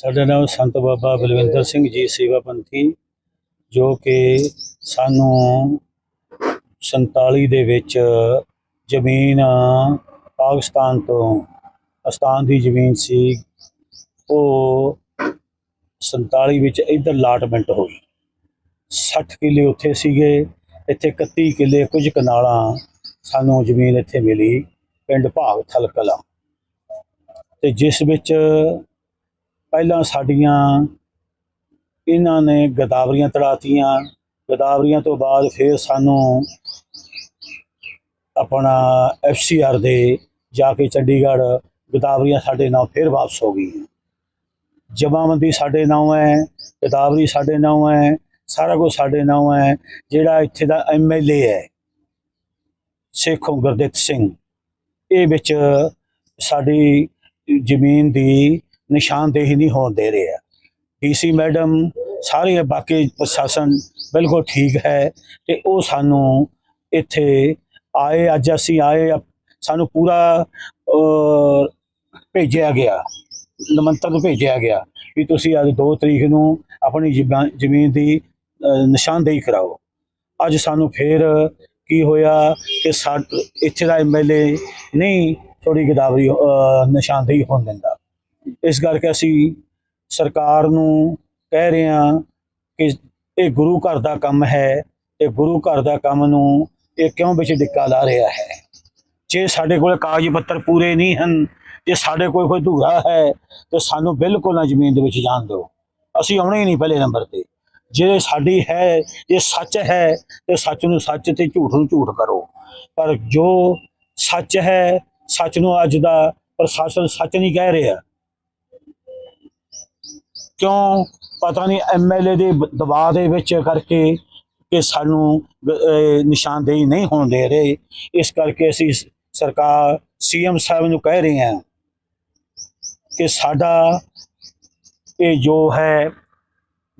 ਸਾਡਾ ਨਾਮ ਸੰਤ ਬਾਬਾ ਬਲਵਿੰਦਰ ਸਿੰਘ ਜੀ ਸੇਵਾ ਪੰਥੀ ਜੋ ਕਿ ਸਾਨੂੰ 47 ਦੇ ਵਿੱਚ ਜ਼ਮੀਨ ਪਾਕਿਸਤਾਨ ਤੋਂ ਅਸਤਾਨ ਦੀ ਜ਼ਮੀਨ ਸੀ, ਉਹ 47 ਵਿੱਚ ਇੱਧਰ ਲਾਟਮੈਂਟ ਹੋਈ 60 ਕਿੱਲੇ ਉੱਥੇ ਸੀਗੇ, ਇੱਥੇ 31 ਕਿੱਲੇ ਕੁਝ ਕਨਾਲਾਂ ਸਾਨੂੰ ਜ਼ਮੀਨ ਇੱਥੇ ਮਿਲੀ, ਪਿੰਡ ਭਾਗ ਥਲ ਕਲਾਂ ਤੇ ਜਿਸ ਵਿੱਚ ਪਹਿਲਾਂ ਸਾਡੀਆਂ ਇਹਨਾਂ ਨੇ ਗਦਾਵਰੀਆਂ ਤੜਾਤੀਆਂ। ਗਦਾਵਰੀਆਂ ਤੋਂ ਬਾਅਦ ਫਿਰ ਸਾਨੂੰ ਆਪਣਾ ਐਫਸੀਆਰ ਦੇ ਜਾ ਕੇ ਚੰਡੀਗੜ੍ਹ ਗਦਾਵਰੀਆਂ ਸਾਡੇ ਨਾਲ ਫਿਰ ਵਾਪਸ ਹੋ ਗਈਆਂ। ਜਮਾਬੰਦੀ ਸਾਡੇ ਨਾਮ ਹੈ, ਗਦਾਵਰੀ ਸਾਡੇ ਨਾਮ ਹੈ, ਸਾਰਾ ਕੁਝ ਸਾਡੇ ਨਾਮ ਹੈ, ਜਿਹੜਾ ਇੱਥੇ ਦਾ ਐਮਐਲਏ ਹੈ, ਸੇਖੋਂ ਗੁਰਦਿੱਤ ਸਿੰਘ। ਇਹ ਵਿੱਚ ਸਾਡੀ ਜ਼ਮੀਨ ਦੀ ਨਿਸ਼ਾਨਦੇਹੀ ਨਹੀਂ ਹੋਣ ਦੇ ਰਹੇ ਰਿਹਾ ਡੀਸੀ ਮੈਡਮ ਸਾਰੇ ਬਾਕੀ ਪ੍ਰਸ਼ਾਸਨ ਬਿਲਕੁਲ ਠੀਕ ਹੈ ਤੇ ਉਹ ਸਾਨੂੰ ਇੱਥੇ ਆਏ, ਅੱਜ ਅਸੀਂ ਆਏ ਸਾਨੂੰ ਪੂਰਾ ਭੇਜਿਆ ਗਿਆ, ਨਿਮੰਤਰਣ ਭੇਜਿਆ ਗਿਆ ਵੀ ਤੁਸੀਂ ਅੱਜ 2 ਤਰੀਕ ਨੂੰ ਆਪਣੀ ਜ਼ਮਾ- ਜ਼ਮੀਨ ਦੀ ਨਿਸ਼ਾਨਦੇਹੀ ਕਰਾਓ। ਅੱਜ ਸਾਨੂੰ ਫੇਰ ਕੀ ਹੋਇਆ ਕਿ ਸਾ, ਇੱਥੇ ਦਾ ਐਮਐਲਏ ਨਹੀਂ ਥੋੜੀ ਗਦਾਵਰੀ ਨਿਸ਼ਾਨਦੇਹੀ ਹੋਣ ਦਿੰਦਾ। ਇਸ ਕਰਕੇ ਅਸੀਂ ਸਰਕਾਰ ਨੂੰ ਕਹਿ ਰਹੇ ਹਾਂ ਕਿ ਇਹ ਗੁਰੂ ਘਰ ਦਾ ਕੰਮ ਹੈ, ਇਹ ਗੁਰੂ ਘਰ ਦਾ ਕੰਮ ਨੂੰ ਇਹ ਕਿਉਂ ਵਿੱਚ ਡਿੱਕਾ ਲਾ ਰਿਹਾ ਹੈ? ਜੇ ਸਾਡੇ ਕੋਲ ਕਾਗਜ਼ ਪੱਤਰ ਪੂਰੇ ਨਹੀਂ ਹਨ, ਜੇ ਸਾਡੇ ਕੋਲ ਕੋਈ ਧੂਰਾ ਹੈ, ਤੇ ਸਾਨੂੰ ਬਿਲਕੁਲ ਨਾ ਜ਼ਮੀਨ ਦੇ ਵਿੱਚ ਜਾਣ ਦਿਓ। ਅਸੀਂ ਆਉਣੇ ਹੀ ਨਹੀਂ ਪਹਿਲੇ ਨੰਬਰ ਤੇ। ਜੇ ਸਾਡੀ ਹੈ, ਜੇ ਸੱਚ ਹੈ, ਤੇ ਸੱਚ ਨੂੰ ਸੱਚ ਤੇ ਝੂਠ ਨੂੰ ਝੂਠ ਕਰੋ। ਪਰ ਜੋ ਸੱਚ ਹੈ, ਸੱਚ ਨੂੰ ਅੱਜ ਦਾ ਪ੍ਰਸ਼ਾਸਨ ਸੱਚ ਨਹੀਂ ਕਹਿ ਰਿਹਾ। ਕਿਉਂ ਪਤਾ ਨਹੀਂ ਐਮਐਲਏ ਦੇ ਦਬਾਅ ਦੇ ਵਿੱਚ ਕਰਕੇ ਕਿ ਸਾਨੂੰ ਨਿਸ਼ਾਨਦੇਹੀ ਨਹੀਂ ਹੋਣ ਦੇ ਰਹੇ। ਇਸ ਕਰਕੇ ਅਸੀਂ ਸ- ਸਰਕਾਰ ਸੀਐਮ ਸਾਹਿਬ ਨੂੰ ਕਹਿ ਰਹੇ ਹਾਂ ਕਿ ਸਾਡਾ ਇਹ ਜੋ ਹੈ,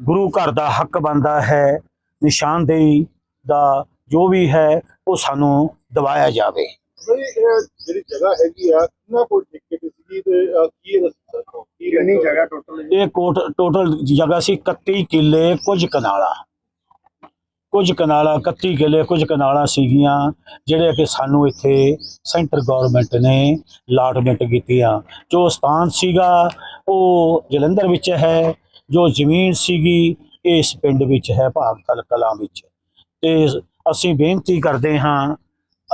ਗੁਰੂ ਘਰ ਦਾ ਹੱਕ ਬਣਦਾ ਹੈ, ਨਿਸ਼ਾਨਦੇਹੀ ਦਾ ਜੋ ਵੀ ਹੈ, ਉਹ ਸਾਨੂੰ ਦਿਵਾਇਆ ਜਾਵੇ। ਜਿਹੜੀ ਜਗ੍ਹਾ ਹੈਗੀ ਆ ਕਿੰਨਾ ਕੋਈ ਠੇਕੇ ਤੇ ਸੀਗੀ ਤੇ ਅਹ, ਕੀ ਇਹ ਦੱਸੋ ਕੀ ਕਿੰਨੀ ਜਗ੍ਹਾ ਟੋਟਲ ਇਹ ਕੋਟ ਟੋਟਲ ਜਗ੍ਹਾ ਸੀ 31 ਕਿੱਲੇ ਕੁਝ ਕਨਾਲਾ। ਕੁਝ ਕਨਾਲਾ 31 ਕਿੱਲੇ ਕੁਝ ਕਨਾਲਾ ਸੀਗੀਆਂ ਜਿਹੜੇ ਕਿ ਸਾਨੂੰ ਇੱਥੇ ਸੈਂਟਰ ਗਵਰਨਮੈਂਟ ਨੇ ਲਾਟਮੈਂਟ ਕੀਤੀਆਂ। ਜੋ ਸਥਾਨ ਸੀਗਾ ਉਹ ਜਲੰਧਰ ਵਿੱਚ ਹੈ ਜੋ ਜ਼ਮੀਨ ਸੀਗੀ ਇਸ ਪਿੰਡ ਵਿੱਚ ਹੈ ਭਾਗਤਲ ਕਲਾਂ ਵਿੱਚ। ਤੇ ਅਸੀਂ ਬੇਨਤੀ ਕਰਦੇ ਹਾਂ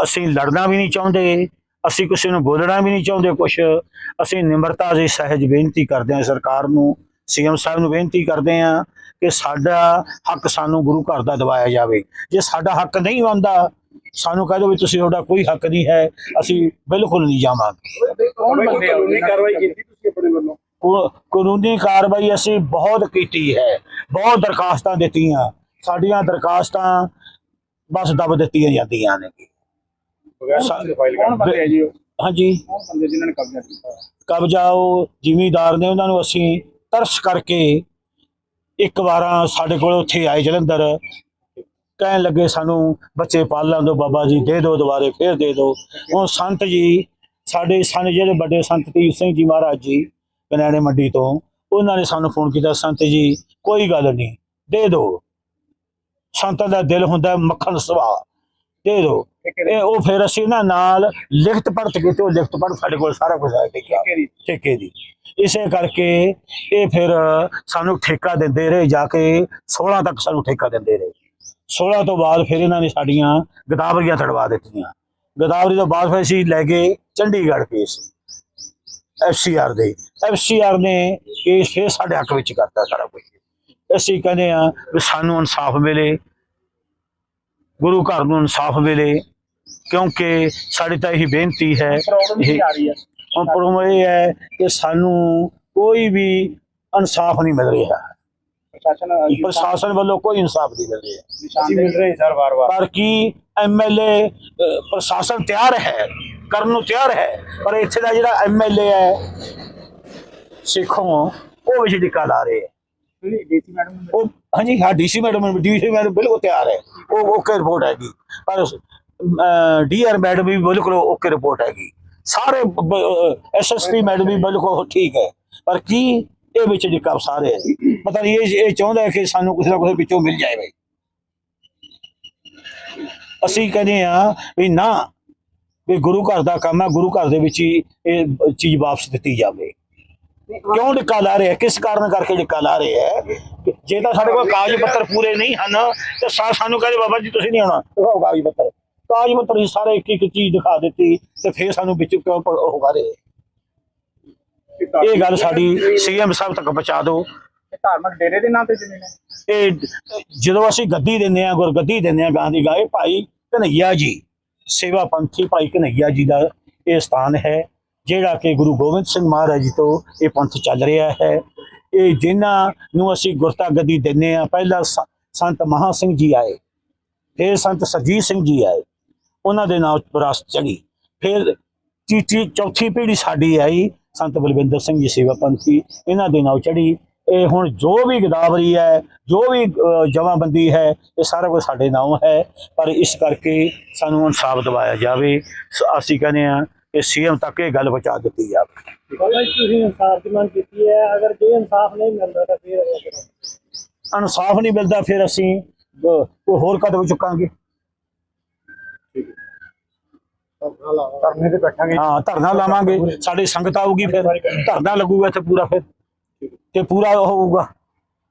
ਅਸੀਂ ਲੜਨਾ ਵੀ ਨਹੀਂ ਚਾਹੁੰਦੇ ਅਸੀਂ ਕਿਸੇ ਨੂੰ ਬੋਲਣਾ ਵੀ ਨਹੀਂ ਚਾਹੁੰਦੇ ਕੁਛ। ਅਸੀਂ ਨਿਮਰਤਾ ਦੀ ਸਹਿਜ ਬੇਨਤੀ ਕਰਦੇ ਹਾਂ ਸਰਕਾਰ ਨੂੰ ਸੀਐਮ ਸਾਹਿਬ ਨੂੰ ਬੇਨਤੀ ਕਰਦੇ ਹਾਂ ਕਿ ਸਾਡਾ ਹੱਕ ਸਾਨੂੰ ਗੁਰੂ ਘਰ ਦਾ ਦਿਵਾਇਆ ਜਾਵੇ। ਜੇ ਸਾਡਾ ਹੱਕ ਨਹੀਂ ਬਣਦਾ ਸਾਨੂੰ ਕਹਿ ਦਿਓ ਵੀ ਤੁਸੀਂ ਤੁਹਾਡਾ ਕੋਈ ਹੱਕ ਨਹੀਂ ਹੈ ਅਸੀਂ ਬਿਲਕੁਲ ਨਹੀਂ ਜਾਵਾਂਗੇ। ਕੌਣ ਬੰਦੇ ਕਾਨੂੰਨੀ ਕਾਰਵਾਈ ਕੀਤੀ ਤੁਸੀਂ ਆਪਣੇ ਵੱਲੋਂ? ਕੋ- ਕਾਨੂੰਨੀ ਕਾਰਵਾਈ ਅਸੀਂ ਬਹੁਤ ਕੀਤੀ ਹੈ। ਬਹੁਤ ਦਰਖਾਸਤਾਂ ਦਿੱਤੀਆਂ। ਸਾਡੀਆਂ ਦਰਖਾਸਤਾਂ ਬਸ ਦਬ ਦਿੱਤੀਆਂ ਜਾਂਦੀਆਂ ਨੇ। ਫਾਈਲ ਆ ਜੀ ਹਾਂਜੀ। ਕੌਣ ਬੰਦੇ ਜਿਨ੍ਹਾਂ ਨੇ ਕਬਜ਼ਾ ਕੀਤਾ? ਕਬਜ਼ਾ ਉਹ ਜ਼ਿਮੀਂਦਾਰ ਨੇ ਉਹਨਾਂ ਨੂੰ ਅਸੀਂ ਤਰਸ ਕਰਕੇ ਇੱਕ ਵਾਰਾਂ ਸਾਡੇ ਕੋਲ ਉੱਥੇ ਆਏ ਜਲੰਧਰ। ਕਹਿਣ ਲੱਗੇ ਸਾਨੂੰ ਬੱਚੇ ਪਾਲਣ ਦੋ ਬਾਬਾ ਜੀ ਦੇ ਦਿਓ ਦੁਬਾਰੇ ਫੇਰ ਦੇ ਦਿਓ ਉਹ ਸੰਤ ਜੀ ਸਾਡੇ ਸਨ ਜਿਹੜੇ ਵੱਡੇ ਸੰਤ ਤੀਰ ਸਿੰਘ ਜੀ ਮਹਾਰਾਜ ਜੀ ਬਨਾਣੇ ਮੰਡੀ ਤੋਂ ਉਹਨਾਂ ਨੇ ਸਾਨੂੰ ਫੋਨ ਕੀਤਾ ਸੰਤ ਜੀ ਕੋਈ ਗੱਲ ਨਹੀਂ ਦੇ ਦਿਓ ਸੰਤਾਂ ਦਾ ਦਿਲ ਹੁੰਦਾ ਮੱਖਣ ਸੁਭਾਅ। ਦੇ ਦਿਓ ਇਹ ਉਹ ਫਿਰ ਅਸੀਂ ਇਹਨਾਂ ਨਾਲ ਲਿਖਤ ਪੜਤ ਕੀਤੀ ਉਹ ਲਿਖਤ ਪੜਤ ਸਾਡੇ ਕੋਲ ਸਾਰਾ ਕੁਝ ਆ ਗਿਆ। ਠੇਕੇ ਦੀ? ਇਸੇ ਕਰਕੇ ਇਹ ਫਿਰ ਸਾਨੂੰ ਠੇਕਾ ਦਿੰਦੇ ਰਹੇ ਜਾ ਕੇ 16 ਤੱਕ ਸਾਨੂੰ ਠੇਕਾ ਦਿੰਦੇ ਰਹੇ। 16 ਤੋਂ ਬਾਅਦ ਫਿਰ ਇਹਨਾਂ ਨੇ ਸਾਡੀਆਂ ਗਦਾਵਰੀਆਂ ਤੜਵਾ ਦਿੱਤੀਆਂ। ਗਦਾਵਰੀ ਤੋਂ ਬਾਅਦ ਫਿਰ ਅਸੀਂ ਲੈ ਗਏ ਚੰਡੀਗੜ੍ਹ ਕੇਸ ਐਫਸੀਆਰ ਦੇ। ਐਫਸੀਆਰ ਨੇ ਕੇਸ ਫਿਰ ਸਾਡੇ ਹੱਕ ਵਿੱਚ ਕਰਤਾ ਸਾਰਾ ਕੁਝ ਅਸੀਂ ਕਹਿੰਦੇ ਆ ਵੀ ਸਾਨੂੰ ਇਨਸਾਫ ਮਿਲੇ ਗੁਰੂ ਘਰ ਨੂੰ ਇਨਸਾਫ ਮਿਲੇ ਕਿਉਂਕਿ ਸਾਡੀ ਤਾਂ ਇਹੀ ਬੇਨਤੀ ਹੈ। ਪ੍ਰੋਬਲਮ ਕੀ ਆ ਰਹੀ ਹੈ। ਹੁਣ ਪ੍ਰੋਬਲਮ ਇਹ ਹੈ ਕਿ ਸਾਨੂੰ ਕੋਈ ਵੀ ਇਨਸਾਫ ਨਹੀਂ ਮਿਲ ਰਿਹਾ। ਪ੍ਰਸ਼ਾਸਨ ਵੱਲੋਂ ਕੋਈ ਇਨਸਾਫ ਨਹੀਂ ਮਿਲ ਰਿਹਾ। ਅਸੀਂ ਮਿਲ ਰਹੇ ਸਰ ਵਾਰ-ਵਾਰ। ਪਰ ਕੀ ਐਮਐਲਏ ਪ੍ਰਸ਼ਾਸਨ ਤਿਆਰ ਹੈ? ਕਰਨ ਨੂੰ ਤਿਆਰ ਹੈ? ਪਰ ਇੱਥੇ ਦਾ ਜਿਹੜਾ ਐਮਐਲਏ ਹੈ ਸਿੱਖੋਂ ਉਹ ਵਿੱਚ ਡਿੱਕਾ ਲਾ ਰਹੇ ਹੈ। ਡੀਸੀ ਮੈਡਮ ਉਹ ਹਾਂਜੀ, ਹਾਂ, ਡੀਸੀ ਮੈਡਮ ਡੀਸੀ ਮੈਡਮ ਬਿਲਕੁਲ ਤਿਆਰ ਹੈ। ਉਹ ਓਕੇ ਰਿਪੋਰਟ ਹੈਗੀ। ਪਰ ਡੀਆਰ ਮੈਡਮ ਵੀ ਬਿਲਕੁਲ ਓਕੇ ਰਿਪੋਰਟ ਹੈਗੀ। ਸਾਰੇ ਐਸਐਸਪੀ ਮੈਡਮ ਵੀ ਬਿਲਕੁਲ ਠੀਕ ਹੈ। ਪਰ ਕੀ ਇਹ ਵਿੱਚ ਡਿੱਕਾ ਵਸਾ ਹੈ। ਪਤਾ ਨਹੀਂ, ਇਹ ਇਹ ਚਾਹੁੰਦਾ ਹੈ ਕਿ ਸਾਨੂੰ ਕੁਛ ਨਾ ਕੁਛ ਵਿੱਚੋਂ ਮਿਲ ਜਾਏ ਬਈ। ਅਸੀਂ ਕਹਿੰਦੇ ਆ ਵੀ ਨਾ, ਵੀ ਗੁਰੂ ਘਰ ਦਾ ਕੰਮ ਹੈ, ਗੁਰੂ ਘਰ ਦੇ ਵਿੱਚ ਹੀ ਇਹ ਚੀਜ਼ ਵਾਪਸ ਦਿੱਤੀ ਜਾਵੇ। ਕਿਉਂ ਡਿੱਕਾ ਲਾ ਰਿਹਾ? ਕਿਸ ਕਾਰਨ ਕਰਕੇ ਡਿੱਕਾ ਲਾ ਰਿਹਾ ਹੈ? ਜੇ ਤਾਂ ਸਾਡੇ ਕੋਲ ਕਾਗਜ਼ ਪੱਤਰ ਪੂਰੇ ਨਹੀਂ ਹਨ ਤੇ ਸਾ- ਸਾਨੂੰ ਕਹਿੰਦੇ ਬਾਬਾ ਜੀ ਤੁਸੀਂ ਨਹੀਂ ਆਉਣਾ। ਦਿਖਾਓ ਕਾਗਜ਼ ਪੱਤਰ। ਕਾਗਜ਼ ਪੱਤਰ ਹੀ ਸਾਰੇ ਇੱਕ ਇੱਕ ਚੀਜ਼ ਦਿਖਾ ਦਿੱਤੀ ਤੇ ਫਿਰ ਸਾਨੂੰ ਵਿੱਚ ਕਿਉਂ ਕਰ ਰਹੇ? ਇਹ ਗੱਲ ਸਾਡੀ ਸੀਐਮ ਸਾਹਿਬ ਤੱਕ ਪਹੁੰਚਾ ਦਿਓ। ਧਾਰਮਿਕ ਡੇਰੇ ਦੇ ਨਾਂ ਤੇ ਜ਼ਮੀਨ ਹੈ। ਇਹ ਜਦੋਂ ਅਸੀਂ ਗੱਦੀ ਦਿੰਦੇ ਆ ਗੁਰਗੱਦੀ ਦਿੰਦੇ ਆ ਗਾਂ ਦੀ ਗਾਏ ਭਾਈ ਕਨਈਆ ਜੀ ਸੇਵਾ ਪੰਥੀ ਭਾਈ ਕਨਈਆ ਜੀ ਦਾ ਇਹ ਸਥਾਨ ਹੈ। ਜਿਹੜਾ ਕਿ ਗੁਰੂ ਗੋਬਿੰਦ ਸਿੰਘ ਮਹਾਰਾਜ ਜੀ ਤੋਂ ਇਹ ਪੰਥ ਚੱਲ ਰਿਹਾ ਹੈ। ਇਹ ਜਿਨ੍ਹਾਂ ਨੂੰ ਅਸੀਂ ਗੁਰਤਾ ਗੱਦੀ ਦਿੰਦੇ ਆ ਪਹਿਲਾਂ ਸ- ਸੰਤ ਮਹਾ ਸਿੰਘ ਜੀ ਆਏ ਫਿਰ ਸੰਤ ਸਰਜੀਤ ਸਿੰਘ ਜੀ ਆਏ ਉਹਨਾਂ ਦੇ ਨਾਲ ਵਿਰਾਸਤ ਚੜੀ ਫਿਰ ਤੀਜੀ ਚੌਥੀ ਪੀੜ੍ਹੀ ਸਾਡੀ ਆਈ ਸੰਤ ਬਲਵਿੰਦਰ ਸਿੰਘ ਜੀ ਸੇਵਾ ਪੰਥੀ ਇਹਨਾਂ ਦੇ ਨਾਲ ਚੜੀ। ਇਹ ਹੁਣ ਜੋ ਵੀ ਗਦਾਵਰੀ ਹੈ ਜੋ ਵੀ ਅਹ, ਜਮਾਬੰਦੀ ਹੈ ਇਹ ਸਾਰਾ ਕੁਝ ਸਾਡੇ ਨਾਮ ਹੈ। ਪਰ ਇਸ ਕਰਕੇ ਸਾਨੂੰ ਇਨਸਾਫ ਦਿਵਾਇਆ ਜਾਵੇ। ਸ- ਅਸੀਂ ਕਹਿੰਦੇ ਆ ਕਿ ਸੀਐਮ ਤੱਕ ਇਹ ਗੱਲ ਪਹੁੰਚਾ ਦਿੱਤੀ ਜਾਵੇ। ਤੁਸੀਂ ਇਨਸਾਫ ਦੀ ਮੰਗ ਕੀਤੀ ਹੈ। ਅਗਰ ਜੇ ਇਨਸਾਫ ਨਹੀਂ ਮਿਲਦਾ ਤਾਂ ਫਿਰ ਅਗਲਾ ਕਰੋ ਇਨਸਾਫ ਨਹੀਂ ਮਿਲਦਾ ਫਿਰ ਅਸੀਂ ਕੋਈ ਹੋਰ ਕਦਮ ਚੁੱਕਾਂਗੇ। ਧਰਨੇ ਤੇ ਬੈਠਾਂਗੇ। ਹਾਂ ਧਰਨਾ ਲਾਵਾਂਗੇ। ਸਾਡੀ ਸੰਗਤ ਆਊਗੀ ਫਿਰ। ਧਰਨਾ ਲੱਗੂਗਾ ਇੱਥੇ ਪੂਰਾ ਫਿਰ। ਤੇ ਪੂਰਾ ਉਹ ਹੋਊਗਾ।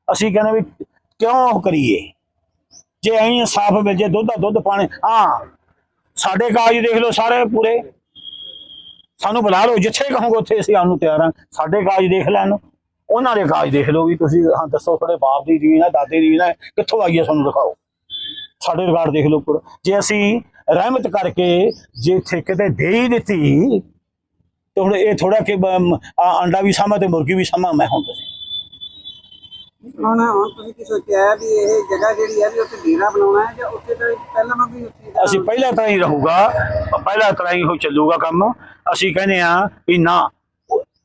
ਅਸੀਂ ਕਹਿੰਦੇ ਵੀ ਕਿਉਂ ਉਹ ਕਰੀਏ? ਜੇ ਐਂ ਇਨਸਾਫ ਮਿਲ ਜੇ ਦੁੱਧ ਦਾ ਦੁੱਧ ਪਾਣੀ। ਹਾਂ ਸਾਡੇ ਕਾਗਜ਼ ਦੇਖ ਲਓ ਸਾਰੇ ਪੂਰੇ। ਸਾਨੂੰ ਬੁਲਾ ਲਓ, ਜਿੱਥੇ ਕਹੋਗੇ ਉੱਥੇ ਅਸੀਂ ਆਉਣ ਨੂੰ ਤਿਆਰ ਹਾਂ। ਸਾਡੇ ਕਾਜ ਦੇਖ ਲੈਣ ਉਹਨਾਂ ਦੇ ਕਾਜ ਦੇਖ ਲਓ ਵੀ ਤੁਸੀਂ, ਹਾਂ, ਦੱਸੋ, ਤੁਹਾਡੇ ਬਾਪ ਦੀ ਜ਼ਮੀਨ ਹੈ, ਦਾਦੇ ਦੀ ਜ਼ਮੀਨ ਹੈ, ਕਿੱਥੋਂ ਆਈ ਹੈ ਸਾਨੂੰ ਦਿਖਾਓ। ਸਾਡੇ ਰਿਕਾਰਡ ਦੇਖ ਲਓ ਪੂਰਾ। ਜੇ ਅਸੀਂ ਰਹਿਮਤ ਕਰਕੇ ਜੇ ਠੇਕੇ ਤੇ ਦੇ ਹੀ ਦਿੱਤੀ, ਤੇ ਹੁਣ ਇਹ ਥੋੜਾ ਕਿ ਬ- ਅੰਡਾ ਵੀ ਸਾਮਾ ਤੇ ਮੁਰਗੀ ਵੀ ਸਾਮਾ ਮੈਂ ਹੁਣ ਤੁਸੀਂ ਹੁਣ ਹੁਣ ਤੁਸੀਂ ਕੀ ਸੋਚਿਆ ਹੈ ਵੀ ਇਹ ਜਗ੍ਹਾ ਜਿਹੜੀ ਹੈ ਵੀ ਉੱਥੇ ਡੇਰਾ ਬਣਾਉਣਾ ਹੈ ਜਾਂ ਉੱਥੇ ਤਾਂ ਪਹਿਲਾਂ ਵਾਂਗ ਹੀ ਉੱਥੇ ਅਸੀਂ ਪਹਿਲਾਂ ਤਰ੍ਹਾਂ ਹੀ ਰਹੂਗਾ ਪਹਿਲਾਂ ਤਰ੍ਹਾਂ ਹੀ ਹੋ ਚੱਲੂਗਾ ਕੰਮ। ਅਸੀਂ ਕਹਿੰਦੇ ਆ ਵੀ ਨਾ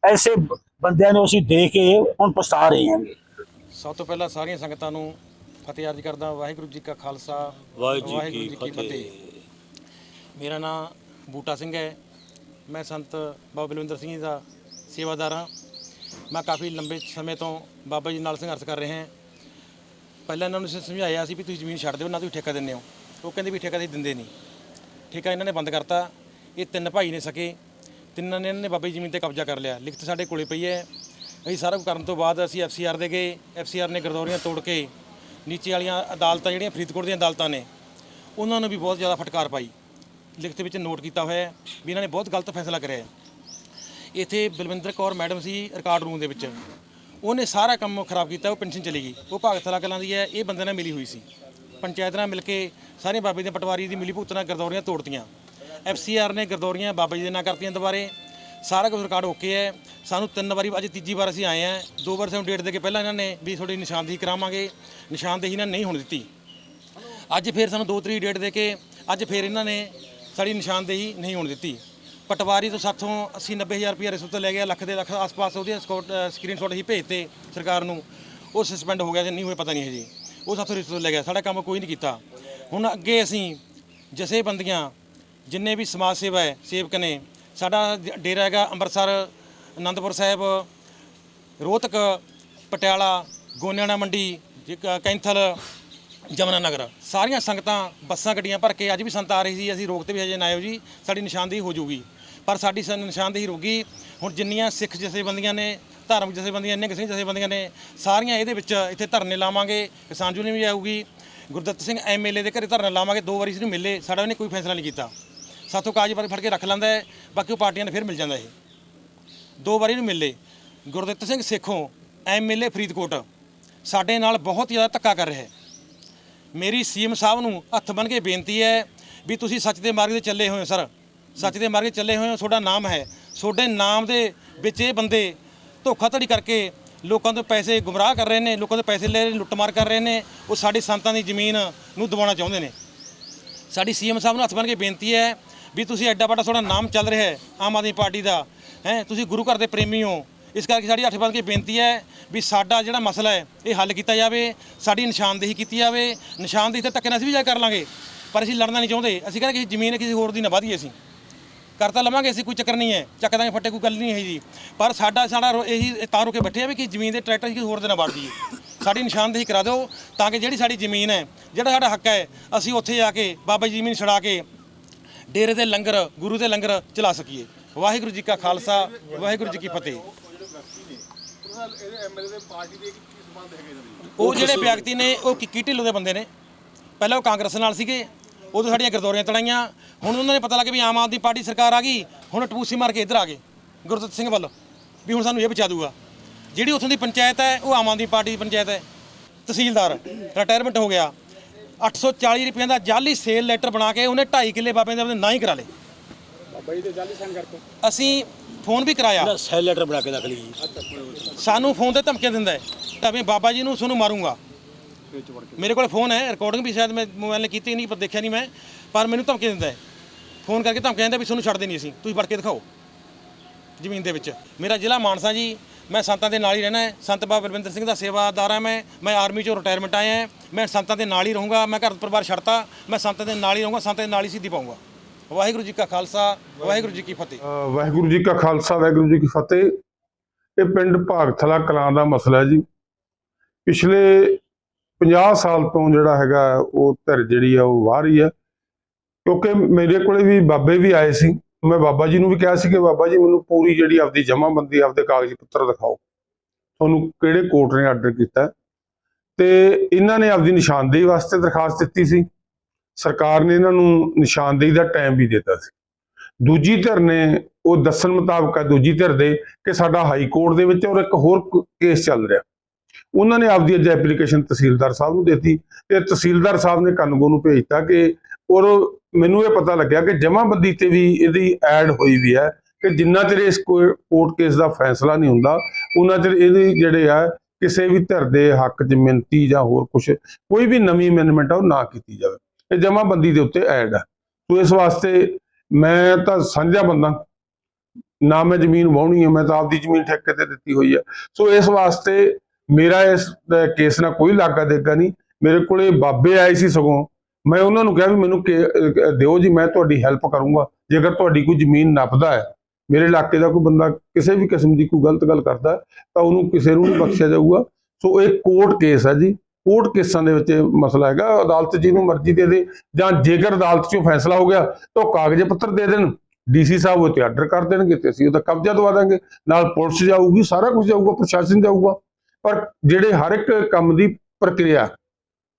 ਐਸੇ ਬੰਦਿਆਂ ਨੂੰ ਅਸੀਂ ਦੇ ਕੇ ਹੁਣ ਪਛਤਾ ਰਹੇ ਹਾਂ। ਸਭ ਤੋਂ ਪਹਿਲਾਂ ਸਾਰੀਆਂ ਸੰਗਤਾਂ ਨੂੰ ਫਤਿਹ ਅਰਜ ਕਰਦਾ ਵਾਹਿਗੁਰੂ ਜੀ ਕਾ ਖਾਲਸਾ ਵਾਹਿਗੁਰੂ ਜੀ ਕੀ ਫਤਿਹ। ਮੇਰਾ ਨਾਮ ਬੂਟਾ ਸਿੰਘ ਹੈ। ਮੈਂ ਸੰਤ ਬਾਬਾ ਬਲਵਿੰਦਰ ਸਿੰਘ ਜੀ ਦਾ ਸੇਵਾਦਾਰ ਹਾਂ। ਮੈਂ ਕਾਫੀ ਲੰਬੇ ਸਮੇਂ ਤੋਂ ਬਾਬਾ ਜੀ ਨਾਲ ਸੰਘਰਸ਼ ਕਰ ਰਿਹਾ ਹਾਂ। ਪਹਿਲਾਂ ਇਹਨਾਂ ਨੂੰ ਅਸੀਂ ਸਮਝਾਇਆ ਸੀ ਵੀ ਤੁਸੀਂ ਜ਼ਮੀਨ ਛੱਡ ਦਿਓ, ਨਾ ਤੁਸੀਂ ਠੇਕਾ ਦਿੰਦੇ ਹੋ। ਉਹ ਕਹਿੰਦੇ ਵੀ ਠੇਕਾ ਤੁਸੀਂ ਦਿੰਦੇ ਨਹੀਂ। ਠੇਕਾ ਇਹਨਾਂ ਨੇ ਬੰਦ ਕਰਤਾ। ਇਹ ਤਿੰਨ ਭਾਈ ਨੇ ਸਕੇ। ਤਿੰਨਾਂ ਨੇ ਇਹਨਾਂ ਨੇ ਬਾਬਾ ਜੀ ਜ਼ਮੀਨ ਤੇ ਕਬਜ਼ਾ ਕਰ ਲਿਆ। ਲਿਖਤ ਸਾਡੇ ਕੋਲੇ ਪਈ ਹੈ। ਅਸੀਂ ਸਾਰਾ ਕੁਝ ਕਰਨ ਤੋਂ ਬਾਅਦ ਅਸੀਂ ਐਫਸੀਆਰ ਦੇ ਗਏ। ਐਫਸੀਆਰ ਨੇ ਗਰਦੌਰੀਆਂ ਤੋੜ ਕੇ ਨੀਚੇ ਵਾਲੀਆਂ ਅਦਾਲਤਾਂ ਜਿਹੜੀਆਂ ਫਰੀਦਕੋਟ ਦੀਆਂ ਅਦਾਲਤਾਂ ਨੇ, ਉਹਨਾਂ ਨੂੰ ਵੀ ਬਹੁਤ ਜ਼ਿਆਦਾ ਫਟਕਾਰ ਪਾਈ। ਲਿਖਤ ਵਿੱਚ ਨੋਟ ਕੀਤਾ ਹੋਇਆ ਵੀ ਇਹਨਾਂ ਨੇ ਬਹੁਤ ਗਲਤ ਫੈਸਲਾ ਕਰਿਆ ਇੱਥੇ ਬਲਵਿੰਦਰ ਕੌਰ ਮੈਡਮ ਸੀ ਰਿਕਾਰਡ ਰੂਮ ਦੇ ਵਿੱਚ। ਉਹਨੇ ਸਾਰਾ ਕੰਮ ਖਰਾਬ ਕੀਤਾ, ਉਹ ਪੈਨਸ਼ਨ ਚਲੀ ਗਈ। ਉਹ ਭਗਤ ਕਲਾਂ ਦੀ ਹੈ, ਇਹ ਬੰਦੇ ਨਾਲ ਮਿਲੀ ਹੋਈ ਸੀ। ਪੰਚਾਇਤ ਨਾਲ ਮਿਲ ਕੇ ਸਾਰੇ ਬਾਬੇ ਦੇ ਪਟਵਾਰੀ ਦੀ ਮਿਲੀ ਭੁਗਤ ਨਾਲ ਗਰਦੌਰੀਆਂ ਤੋੜਤੀਆਂ। ਐਫਸੀਆਰ ਨੇ ਗਰਦੌਰੀਆਂ ਬਾਬਾ ਜੀ ਦੇ ਨਾਂ ਕਰਤੀਆਂ ਦੁਬਾਰੇ। ਸਾਰਾ ਕੁਝ ਰਿਕਾਰਡ ਓਕੇ ਹੈ। ਸਾਨੂੰ ਤਿੰਨ ਵਾਰੀ, ਅੱਜ ਤੀਜੀ ਵਾਰ ਅਸੀਂ ਆਏ ਆ ਦੋ ਵਾਰ ਸਾਨੂੰ ਡੇਟ ਦੇ ਕੇ ਪਹਿਲਾਂ ਇਹਨਾਂ ਨੇ ਵੀ ਤੁਹਾਡੀ ਨਿਸ਼ਾਨਦੇਹੀ ਕਰਾਵਾਂਗੇ। ਨਿਸ਼ਾਨਦੇਹੀ ਇਹਨਾਂ ਨੇ ਨਹੀਂ ਹੋਣ ਦਿੱਤੀ। ਅੱਜ ਫੇਰ ਸਾਨੂੰ ਦੋ ਤਰੀਕ ਡੇਟ ਦੇ ਕੇ, ਅੱਜ ਫੇਰ ਇਹਨਾਂ ਨੇ ਸਾਡੀ ਨਿਸ਼ਾਨਦੇਹੀ ਨਹੀਂ ਹੋਣ ਦਿੱਤੀ। ਪਟਵਾਰੀ ਤੋਂ ਸਾਥੋਂ 80 90000 ਰੁਪਏ ਰਿਸ਼ਵਤ ਲੈ ਗਿਆ, ਲੱਖ ਦੇ ਲੱਖ ਆਸ-ਪਾਸ ਉਹਦੀਆਂ ਸਕਰੀਨਸ਼ਾਟ ਅਸੀਂ ਭੇਜਤੇ ਸਰਕਾਰ ਨੂੰ। ਉਹ ਸਸਪੈਂਡ ਹੋ ਗਿਆ ਜਾਂ ਨਹੀਂ ਹੋਏ ਪਤਾ ਨਹੀਂ ਹੈ ਜੀ ਉਹ ਸਾਥੋਂ ਰਿਸ਼ਵਤ ਲੈ ਗਿਆ। ਸਾਡਾ ਕੰਮ ਕੋਈ ਨਹੀਂ ਕੀਤਾ। ਹੁਣ ਅੱਗੇ ਅਸੀਂ ਜਥੇਬੰਦੀਆਂ, ਜਿੰਨੇ ਵੀ ਸਮਾਜ ਸੇਵਾ ਹੈ, ਸੇਵਕ ਨੇ, ਸਾਡਾ ਡੇਰਾ ਹੈਗਾ ਅੰਮ੍ਰਿਤਸਰ ਆਨੰਦਪੁਰ ਸਾਹਿਬ, ਰੋਹਤਕ, ਪਟਿਆਲਾ, ਗੋਨਿਆਣਾ ਮੰਡੀ, ਜੀ- ਕੈਂਥਲ ਜਮਨਾ ਨਗਰ ਸਾਰੀਆਂ ਸੰਗਤਾਂ ਬੱਸਾਂ ਗੱਡੀਆਂ ਭਰ ਕੇ ਅੱਜ ਵੀ ਸੰਤ ਆ ਰਹੀ ਸੀ। ਅਸੀਂ ਰੋਕ ਤੇ ਵੀ ਹਜੇ ਨਾ ਜੀ। ਸਾਡੀ ਨਿਸ਼ਾਨਦੇਹੀ ਹੋ ਜਾਊਗੀ। ਪਰ ਸਾਡੀ ਸ- ਨਿਸ਼ਾਨਦੇਹੀ ਰੁਕੀ ਹੁਣ ਜਿੰਨੀਆਂ ਸਿੱਖ ਜਥੇਬੰਦੀਆਂ ਨੇ ਧਾਰਮਿਕ ਜਥੇਬੰਦੀਆਂ ਇੰਨੀਆਂ ਕਿਸੇ ਜਥੇਬੰਦੀਆਂ ਨੇ, ਸਾਰੀਆਂ ਇਹਦੇ ਵਿੱਚ ਇੱਥੇ ਧਰਨੇ ਲਾਵਾਂਗੇ। ਕਿਸਾਨ ਯੂਨੀਅਨ ਵੀ ਆਊਗੀ। ਗੁਰਦੱਤ ਸਿੰਘ ਐਮਐਲਏ ਦੇ ਘਰੇ ਧਰਨਾ ਲਾਵਾਂਗੇ। ਦੋ ਵਾਰੀ ਇਸ ਨੂੰ ਮਿਲੇ, ਸਾਡਾ ਉਹਨੇ ਕੋਈ ਫੈਸਲਾ ਨਹੀਂ ਕੀਤਾ। ਸਾਥੋਂ ਕਾਗਜ਼ ਪਰ ਫੜ ਕੇ ਰੱਖ ਲੈਂਦਾ ਹੈ, ਬਾਕੀ ਉਹ ਪਾਰਟੀਆਂ ਨੇ ਫਿਰ ਮਿਲ ਜਾਂਦਾ ਇਹ। ਦੋ ਵਾਰੀ ਨੂੰ ਮਿਲੇ। ਗੁਰਦਿੱਤ ਸਿੰਘ ਸੇਖੋਂ ਐਮਐਲਏ ਫਰੀਦਕੋਟ, ਸਾਡੇ ਨਾਲ ਬਹੁਤ ਜ਼ਿਆਦਾ ਧੱਕਾ ਕਰ ਰਿਹਾ ਹੈ। ਮੇਰੀ ਸੀਐਮ ਸਾਹਿਬ ਨੂੰ ਹੱਥ ਬੰਨ੍ਹ ਕੇ ਬੇਨਤੀ ਹੈ ਵੀ ਤੁਸੀਂ ਸੱਚ ਦੇ ਮਾਰਗ ਤੇ ਚੱਲੇ ਹੋਏ ਹੋ, ਸਰ। ਸੱਚ ਦੇ ਮਾਰਗੇ ਚੱਲੇ ਹੋਏ ਹੋ, ਤੁਹਾਡਾ ਨਾਮ ਹੈ। ਤੁਹਾਡੇ ਨਾਮ ਦੇ ਵਿੱਚ ਇਹ ਬੰਦੇ ਧੋਖਾਧੜੀ ਕਰਕੇ ਲੋਕਾਂ ਤੋਂ ਪੈਸੇ ਗੁੰਮਰਾਹ ਕਰ ਰਹੇ ਨੇ, ਲੋਕਾਂ ਤੋਂ ਪੈਸੇ ਲੈ ਰਹੇ, ਲੁੱਟਮਾਰ ਕਰ ਰਹੇ ਨੇ, ਉਹ ਸਾਡੀ ਸੰਤਾਂ ਦੀ ਜ਼ਮੀਨ ਨੂੰ ਦਬਾਉਣਾ ਚਾਹੁੰਦੇ ਨੇ। ਸਾਡੀ ਸੀਐਮ ਸਾਹਿਬ ਨੂੰ ਹੱਥ ਬੰਨ੍ਹ ਕੇ ਬੇਨਤੀ ਹੈ ਵੀ ਤੁਸੀਂ ਐਡਾ ਵੱਡਾ ਤੁਹਾਡਾ ਨਾਮ ਚੱਲ ਰਿਹਾ ਹੈ, ਆਮ ਆਦਮੀ ਪਾਰਟੀ ਦਾ, ਹੈ, ਤੁਸੀਂ ਗੁਰੂ ਘਰ ਦੇ ਪ੍ਰੇਮੀ ਹੋ। ਇਸ ਕਰਕੇ ਸਾਡੀ ਹੱਥ ਬੰਨ੍ਹ ਕੇ ਬੇਨਤੀ ਹੈ ਵੀ ਸਾਡਾ ਜਿਹੜਾ ਮਸਲਾ ਹੈ, ਇਹ ਹੱਲ ਕੀਤਾ ਜਾਵੇ, ਸਾਡੀ ਨਿਸ਼ਾਨਦੇਹੀ ਕੀਤੀ ਜਾਵੇ। ਨਿਸ਼ਾਨਦੇਹੀ ਤੇ ਧੱਕੇ ਨਾਲ ਅਸੀਂ ਵੀ ਜਾ ਕਰ ਲਾਂਗੇ, ਪਰ ਅਸੀਂ ਲੜਨਾ ਨਹੀਂ ਚਾਹੁੰਦੇ। ਅਸੀਂ ਕਹਿੰਦੇ ਕਿ ਜ਼ਮੀਨ ਕਿਸੇ ਹੋਰ ਦੀ ਨਾ ਵਧੀਏ ਅਸੀਂ। ਕਰ ਤਾਂ ਲਵਾਂਗੇ, ਅਸੀਂ ਕੋਈ ਚੱਕਰ ਨਹੀਂ ਹੈ। ਚੱਕ ਦਾਂਗੇ ਫੱਟੇ, ਕੋਈ ਗੱਲ ਨਹੀਂ ਹੈ ਜੀ ਪਰ ਸਾਡਾ ਸਾਡਾ ਰੋ- ਇਹੀ ਤਾਂ ਰੁਕੇ ਬੈਠੇ ਆ ਵੀ ਕਿ ਜ਼ਮੀਨ ਦੇ ਟਰੈਕਟਰ ਕਿਸੇ ਹੋਰ ਦੇ ਨਾਲ ਵੜ ਜਾਈਏ। ਸਾਡੀ ਨਿਸ਼ਾਨਦੇਹੀ ਕਰਾ ਦਿਓ, ਤਾਂ ਕਿ ਜਿਹੜੀ ਸਾਡੀ ਜ਼ਮੀਨ ਹੈ, ਜਿਹੜਾ ਸਾਡਾ ਹੱਕ ਹੈ, ਅਸੀਂ ਉੱਥੇ ਜਾ ਕੇ ਬਾਬਾ ਜੀ ਦੀ ਜ਼ਮੀਨ ਛੜਾ ਕੇ ਡੇਰੇ ਦੇ ਲੰਗਰ, ਗੁਰੂ ਦੇ ਲੰਗਰ ਚਲਾ ਸਕੀਏ। ਵਾਹਿਗੁਰੂ ਜੀ ਕਾ ਖਾਲਸਾ, ਵਾਹਿਗੁਰੂ ਜੀ ਕੀ ਫਤਿਹ। ਉਹ ਜਿਹੜੇ ਵਿਅਕਤੀ ਨੇ, ਉਹ ਕਿੱਕੀ ਢਿੱਲੋਂ ਦੇ ਬੰਦੇ ਨੇ। ਪਹਿਲਾਂ ਉਹ ਕਾਂਗਰਸ ਨਾਲ ਸੀਗੇ। ਉਦੋਂ ਸਾਡੀਆਂ ਗਰਦੌਰੀਆਂ ਤੜਾਈਆਂ ਹੁਣ ਉਹਨਾਂ ਨੇ ਪਤਾ ਲੱਗ ਵੀ ਆਮ ਆਦਮੀ ਪਾਰਟੀ ਸਰਕਾਰ ਆ ਗਈ ਹੁਣ ਟਪੂਸੀ ਮਾਰ ਕੇ ਇੱਧਰ ਆ ਗਏ ਗੁਰਦੱਤ ਸਿੰਘ ਵੱਲ ਵੀ ਹੁਣ ਸਾਨੂੰ ਇਹ ਬਚਾ ਦੂਗਾ ਜਿਹੜੀ ਉੱਥੋਂ ਦੀ ਪੰਚਾਇਤ ਹੈ ਉਹ ਆਮ ਆਦਮੀ ਪਾਰਟੀ ਦੀ ਪੰਚਾਇਤ ਹੈ। ਤਹਿਸੀਲਦਾਰ ਰਿਟਾਇਰਮੈਂਟ ਹੋ ਗਿਆ। 840 ਰੁਪਏ ਦਾ ਜਾਲੀ ਸੇਲ ਲੈਟਰ ਬਣਾ ਕੇ ਉਹਨੇ 2.5 ਕਿੱਲੇ ਬਾਬੇ ਦੇ ਨਾਂ ਹੀ ਕਰਾ ਲਏ। ਬਾਬਾ ਜੀ ਦੇ ਜਾਲੀ ਸਾਈਨ ਕਰਕੇ। ਅਸੀਂ ਫੋਨ ਵੀ ਕਰਾਇਆ। ਸੈਲ ਲੈਟਰ ਬਣਾ ਕੇ ਰੱਖ ਲਈ ਸਾਨੂੰ ਫੋਨ ਤੇ ਧਮਕੀਆਂ ਦਿੰਦਾ ਹੈ ਤਾਂ ਮੈਂ ਬਾਬਾ ਜੀ ਨੂੰ ਤੁਹਾਨੂੰ ਮਾਰੂੰਗਾ। ਮੇਰੇ ਕੋਲ ਫੋਨ ਹੈ ਰਿਕਾਰਡਿੰਗ ਵੀ ਸ਼ਾਇਦ ਮੈਂ ਮੋਬਾਈਲ ਨੇ ਕੀਤੀ ਨਹੀਂ ਪਰ ਦੇਖਿਆ ਨਹੀਂ ਮੈਂ। ਪਰ ਮੈਨੂੰ ਧਮਕੀ ਦਿੰਦਾ ਹੈ। ਫੋਨ ਕਰਕੇ ਧਮਕੀ ਦਿੰਦਾ ਵੀ ਤੁਹਾਨੂੰ ਛੱਡਦੇ ਨਹੀਂ ਅਸੀਂ। ਤੁਸੀਂ ਵੜ ਕੇ ਦਿਖਾਓ। ਜ਼ਮੀਨ ਦੇ ਵਿੱਚ। ਮੇਰਾ ਜ਼ਿਲ੍ਹਾ ਮਾਨਸਾ ਜੀ। ਮੈਂ ਸੰਤਾਂ ਦੇ ਨਾਲ ਹੀ ਰਹਿਣਾ ਹੈ। ਸੰਤ ਬਾਬਾ ਬਲਵਿੰਦਰ ਸਿੰਘ ਦਾ ਸੇਵਾਦਾਰ ਹਾਂ ਮੈਂ। ਮੈਂ ਆਰਮੀ ਚੋਂ ਰਿਟਾਇਰਮੈਂਟ ਆਇਆ ਹਾਂ। ਮੈਂ ਸੰਤਾਂ ਦੇ ਨਾਲ ਹੀ ਰਹੂੰਗਾ। ਮੈਂ ਘਰ ਪਰਿਵਾਰ ਛੱਡਤਾ। ਮੈਂ ਸੰਤਾਂ ਦੇ ਨਾਲ ਹੀ ਰਹੂੰਗਾ। ਸੰਤਾਂ ਦੇ ਨਾਲ ਹੀ ਸਿੱਧੀ ਪਾਉਂਗਾ ਵਾਹਿਗੁਰੂ ਜੀ ਕਾ ਖਾਲਸਾ। ਵਾਹਿਗੁਰੂ ਜੀ ਕੀ ਫਤਿਹ। ਵਾਹਿਗੁਰੂ ਜੀ ਕਾ ਖਾਲਸਾ। ਵਾਹਿਗੁਰੂ ਜੀ ਕੀ ਫਤਿਹ। ਇਹ ਪਿੰਡ ਭਾਗਥਲਾ ਕਲਾਂ ਦਾ ਮਸਲਾ ਹੈ ਜੀ। ਪਿਛਲੇ 50 ਸਾਲ ਤੋਂ ਜਿਹੜਾ ਹੈਗਾ ਉਹ ਧਿਰ ਜਿਹੜੀ ਆ ਉਹ ਵਾਹ ਰਹੀ ਹੈ ਕਿਉਂਕਿ ਮੇਰੇ ਕੋਲੇ ਵੀ ਬਾਬੇ ਵੀ ਆਏ ਸੀ। ਮੈਂ ਬਾਬਾ ਜੀ ਨੂੰ ਵੀ ਕਿਹਾ ਸੀ ਕਿ ਬਾਬਾ ਜੀ ਮੈਨੂੰ ਪੂਰੀ ਜਿਹੜੀ ਆਪਦੀ ਜਮ੍ਹਾਂਬੰਦੀ ਆਪਦੇ ਕਾਗਜ਼ ਪੱਤਰ ਦਿਖਾਓ। ਤੁਹਾਨੂੰ ਕਿਹੜੇ ਕੋਰਟ ਨੇ ਆਰਡਰ ਕੀਤਾ। ਤੇ ਇਹਨਾਂ ਨੇ ਆਪਦੀ ਨਿਸ਼ਾਨਦੇਹੀ ਵਾਸਤੇ ਦਰਖਾਸਤ ਦਿੱਤੀ ਸੀ। ਸਰਕਾਰ ਨੇ ਇਹਨਾਂ ਨੂੰ ਨਿਸ਼ਾਨਦੇਹੀ ਦਾ ਟਾਈਮ ਵੀ ਦਿੱਤਾ ਸੀ। ਦੂਜੀ ਧਿਰ ਨੇ ਉਹ ਦੱਸਣ ਮੁਤਾਬਕ ਹੈ ਦੂਜੀ ਧਿਰ ਦੇ, ਕਿ ਸਾਡਾ ਹਾਈ ਕੋਰਟ ਦੇ ਵਿੱਚ ਔਰ ਇੱਕ ਹੋਰ ਕੇਸ ਚੱਲ ਰਿਹਾ। ਉਹਨਾਂ ਨੇ ਆਪਦੀ ਅੱਜ ਐਪਲੀਕੇਸ਼ਨ ਤਹਿਸੀਲਦਾਰ ਸਾਹਿਬ ਨੂੰ ਦਿੱਤੀ ਤੇ ਤਹਿਸੀਲਦਾਰ ਸਾਹਿਬ ਨੇ ਕਾਨੂੰਗੋ ਨੂੰ ਭੇਜਤਾ ਕਿ ਔਰ ਮੈਨੂੰ ਇਹ ਪਤਾ ਲੱਗਿਆ ਕਿ ਜਮ੍ਹਾਂਬੰਦੀ ਤੇ ਵੀ ਇਹਦੀ ਐਡ ਹੋਈ ਵੀ ਹੈ ਕਿ ਜਿੰਨਾ ਚਿਰ ਇਸ ਕੋਰਟ ਕੇਸ ਦਾ ਫੈਸਲਾ ਨਹੀਂ ਹੁੰਦਾ, ਉਹਨਾਂ ਚਿਰ ਇਹਦੀ ਜਿਹੜੇ ਆ ਕਿਸੇ ਵੀ ਧਿਰ ਦੇ ਹੱਕ 'ਚ ਮਿੰਤੀ ਜਾਂ ਹੋਰ ਕੁਝ ਕੋਈ ਵੀ ਨਵੀਂ ਅਮੈਂਡਮੈਂਟ ਆ ਉਹ ਨਾ ਕੀਤੀ ਜਾਵੇ। ਇਹ ਜਮ੍ਹਾਂਬੰਦੀ ਦੇ ਉੱਤੇ ਐਡ ਹੈ ਸੋ ਇਸ ਵਾਸਤੇ ਮੈਂ ਤਾਂ ਸਾਂਝਾ ਬੰਦਾ। ਨਾ ਮੈਂ ਜ਼ਮੀਨ ਵਾਹੁਣੀ ਹੈ ਮੈਂ ਤਾਂ ਆਪਦੀ ਜ਼ਮੀਨ ਠੇਕੇ ਤੇ ਦਿੱਤੀ ਹੋਈ ਹੈ ਸੋ ਇਸ ਵਾਸਤੇ ਮੇਰਾ ਇਸ ਕੇਸ ਨਾਲ ਕੋਈ ਲਾਗਾ ਦੇਗਾ ਨਹੀਂ। ਮੇਰੇ ਕੋਲੇ ਬਾਬੇ ਆਏ ਸੀ ਸਗੋਂ। ਮੈਂ ਉਹਨਾਂ ਨੂੰ ਕਿਹਾ ਵੀ ਮੈਨੂੰ ਕੇ- ਦਿਓ ਜੀ, ਮੈਂ ਤੁਹਾਡੀ ਹੈਲਪ ਕਰੂੰਗਾ। ਜੇਕਰ ਤੁਹਾਡੀ ਕੋਈ ਜ਼ਮੀਨ ਨੱਪਦਾ ਹੈ, ਮੇਰੇ ਇਲਾਕੇ ਦਾ ਕੋਈ ਬੰਦਾ ਕਿਸੇ ਵੀ ਕਿਸਮ ਦੀ ਕੋਈ ਗਲਤ ਗੱਲ ਕਰਦਾ, ਤਾਂ ਉਹਨੂੰ ਕਿਸੇ ਨੂੰ ਨਹੀਂ ਬਖਸ਼ਿਆ ਜਾਊਗਾ। ਸੋ ਇਹ ਕੋਰਟ ਕੇਸ ਹੈ ਜੀ। ਕੋਰਟ ਕੇਸਾਂ ਦੇ ਵਿੱਚ ਇਹ ਮਸਲਾ ਹੈਗਾ। ਅਦਾਲਤ ਜਿਹਨੂੰ ਮਰਜ਼ੀ ਦੇ ਦੇ, ਜਾਂ ਜੇਕਰ ਅਦਾਲਤ 'ਚੋਂ ਫੈਸਲਾ ਹੋ ਗਿਆ, ਤਾਂ ਉਹ ਕਾਗਜ਼ ਪੱਤਰ ਦੇ ਦੇਣ। ਡੀਸੀ ਸਾਹਿਬ ਉਹ ਤੇ ਆਰਡਰ ਕਰ ਦੇਣਗੇ ਤੇ ਅਸੀਂ ਉਹਦਾ ਕਬਜ਼ਾ ਦਵਾ ਦਾਂਗੇ। ਨਾਲ ਪੁਲਿਸ ਜਾਊਗੀ, ਸਾਰਾ ਕੁਝ ਜਾਊਗਾ, ਪ੍ਰਸ਼ਾਸਨ ਜਾਊਗਾ। ਪਰ ਜਿਹੜੇ ਹਰ ਇੱਕ ਕੰਮ ਦੀ ਪ੍ਰਕਿਰਿਆ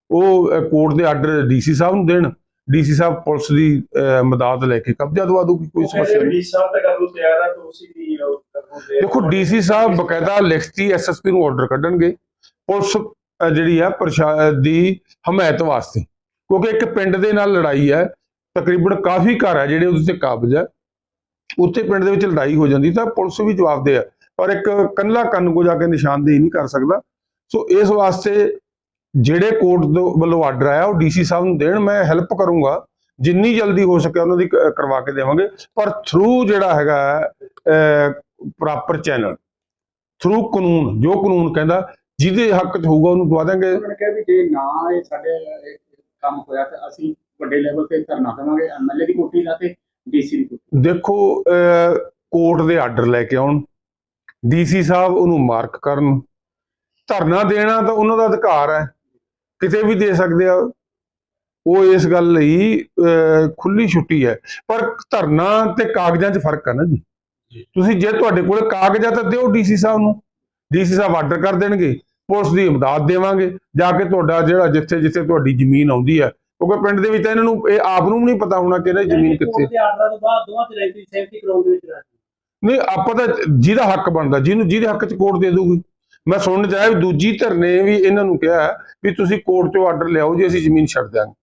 ਉਹ ਕੋਰਟ ਦੇ ਆਰਡਰ ਡੀਸੀ ਸਾਹਿਬ ਨੂੰ ਦੇਣ ਡੀਸੀ ਸਾਹਿਬ ਪੁਲਿਸ ਦੀ ਮਦਦ ਲੈ ਕੇ ਕਬਜ਼ਾ ਦਵਾ ਦੂਗੀ ਕੋਈ ਸਮੱਸਿਆ ਨਹੀਂ। ਸਾਹਿਬ ਤਾਂ ਕਰਨ ਨੂੰ ਤਿਆਰ ਤਾਂ ਉਸੇ ਦੀ ਤਿਆਰ ਦੇਖੋ ਡੀਸੀ ਸਾਹਿਬ ਬਕਾਇਦਾ ਲਿਖਤੀ ਐਸਐਸਪੀ ਨੂੰ ਆਰਡਰ ਕੱਢਣਗੇ। ਪੁਲਿਸ ਜਿਹੜੀ ਆ ਪ੍ਰਸ਼ਾ ਦੀ ਹਮਾਇਤ ਵਾਸਤੇ। ਕਿਉਂਕਿ ਇੱਕ ਪਿੰਡ ਦੇ ਨਾਲ ਲੜਾਈ ਹੈ ਤਕਰੀਬਨ ਕਾਫੀ ਘਰ ਹੈ ਜਿਹੜੇ ਉਹਦੇ ਤੇ ਕਾਬਜ ਹੈ ਉੱਥੇ ਪਿੰਡ ਦੇ ਵਿੱਚ ਲੜਾਈ ਹੋ ਜਾਂਦੀ ਤਾਂ ਪੁਲਿਸ ਵੀ ਜਵਾਬਦੇਹ ਹੈ ਪਰ ਇੱਕ ਕੱਲਾ ਕੰਨ ਕੋ ਜਾ ਕੇ ਨਿਸ਼ਾਨਦੇਹੀ ਨਹੀਂ ਕਰ ਸਕਦਾ। ਸੋ ਇਸ ਵਾਸਤੇ ਜਿਹੜੇ ਕੋਰਟ ਵੱਲੋਂ ਆਰਡਰ ਆਇਆ ਉਹ ਡੀਸੀ ਸਾਹਿਬ ਨੂੰ ਦੇਣ ਮੈਂ ਹੈਲਪ ਕਰੂੰਗਾ। ਜਿੰਨੀ ਜਲਦੀ ਹੋ ਸਕੇ ਉਹਨਾਂ ਦੀ ਕਰਵਾ ਕੇ ਦੇਵਾਂਗੇ। ਪਰ ਥਰੂ ਜਿਹੜਾ ਹੈਗਾ ਪ੍ਰੋਪਰ ਚੈਨਲ ਥਰੂ ਕਾਨੂੰਨ ਜੋ ਕਾਨੂੰਨ ਕਹਿੰਦਾ ਜਿਹਦੇ ਹੱਕ 'ਚ ਹੋਊਗਾ ਉਹਨੂੰ ਦਵਾ ਦਾਂਗੇ ਉਹਨਾਂ ਨੇ ਕਿਹਾ ਵੀ ਜੇ ਨਾ ਇਹ ਸਾਡੇ ਕੰਮ ਹੋਇਆ ਤਾਂ ਅਸੀਂ ਵੱਡੇ ਲੈਵਲ ਤੇ ਧਰਨਾ ਦੇਵਾਂਗੇ। ਐਮਐਲਏ ਦੀ ਕੋਠੀ ਦਾ ਤੇ ਡੀਸੀ ਦੀ ਕੋਠੀ। ਦੇਖੋ ਕੋਰਟ ਦੇ ਆਰਡਰ ਲੈ ਕੇ ਆਉਣ। ਡੀਸੀ ਸਾਹਿਬ ਉਹਨੂੰ ਮਾਰਕ ਕਰਨ। ਧਰਨਾ ਦੇਣਾ ਤਾਂ ਉਹਨਾਂ ਦਾ ਅਧਿਕਾਰ ਹੈ। ਕਿਤੇ ਵੀ ਦੇ ਸਕਦੇ ਆ। ਉਹ ਇਸ ਗੱਲ ਲਈ ਖੁੱਲੀ ਛੁੱਟੀ ਹੈ। ਪਰ ਧਰਨਾ ਤੇ ਕਾਗਜ਼ਾਂ 'ਚ ਫ਼ਰਕ ਹੈ ਨਾ ਜੀ। ਤੁਸੀਂ ਜੇ ਤੁਹਾਡੇ ਕੋਲ ਕਾਗਜ਼ ਤਾਂ ਦਿਓ ਡੀਸੀ ਸਾਹਿਬ ਨੂੰ। ਡੀਸੀ ਸਾਹਿਬ ਆਰਡਰ ਕਰ ਦੇਣਗੇ। ਪੁਲਿਸ ਦੀ ਇਮਦਾਦ ਦੇਵਾਂਗੇ। ਜਾ ਕੇ ਤੁਹਾਡਾ ਜਿਹੜਾ ਜਿੱਥੇ ਜਿੱਥੇ ਤੁਹਾਡੀ ਜ਼ਮੀਨ ਆਉਂਦੀ ਹੈ। ਕਿਉਂਕਿ ਪਿੰਡ ਦੇ ਵਿੱਚ ਤਾਂ ਇਹਨਾਂ ਨੂੰ ਇਹ ਆਪ ਨੂੰ ਵੀ ਨਹੀਂ ਪਤਾ ਹੋਣਾ ਕਿ ਇਹਨਾਂ ਦੀ ਜ਼ਮੀਨ ਕਿੱਥੇ ਆਰਡਰਾਂ ਤੋਂ ਬਾਅਦ ਦੋਵਾਂ ਤੇ ਰੈਂਕੀ ਸਹਿਮਤੀ ਕਰਾਉਣ ਦੇ ਵਿੱਚ ਨਹੀਂ, ਆਪਾਂ ਤਾਂ ਜਿਹਦਾ ਹੱਕ ਬਣਦਾ, ਜਿਹਨੂੰ, ਜਿਹਦੇ ਹੱਕ 'ਚ ਕੋਰਟ ਦੇ ਦੂਗੀ ਮੈਂ ਸੁਣਨ ਚ ਆਇਆ ਵੀ ਦੂਜੀ ਧਿਰ ਨੇ ਵੀ ਇਹਨਾਂ ਨੂੰ ਕਿਹਾ ਵੀ ਤੁਸੀਂ ਕੋਰਟ 'ਚੋਂ ਆਰਡਰ ਲਿਆਓ, ਜੇ ਅਸੀਂ ਜ਼ਮੀਨ ਛੱਡ ਦਿਆਂਗੇ।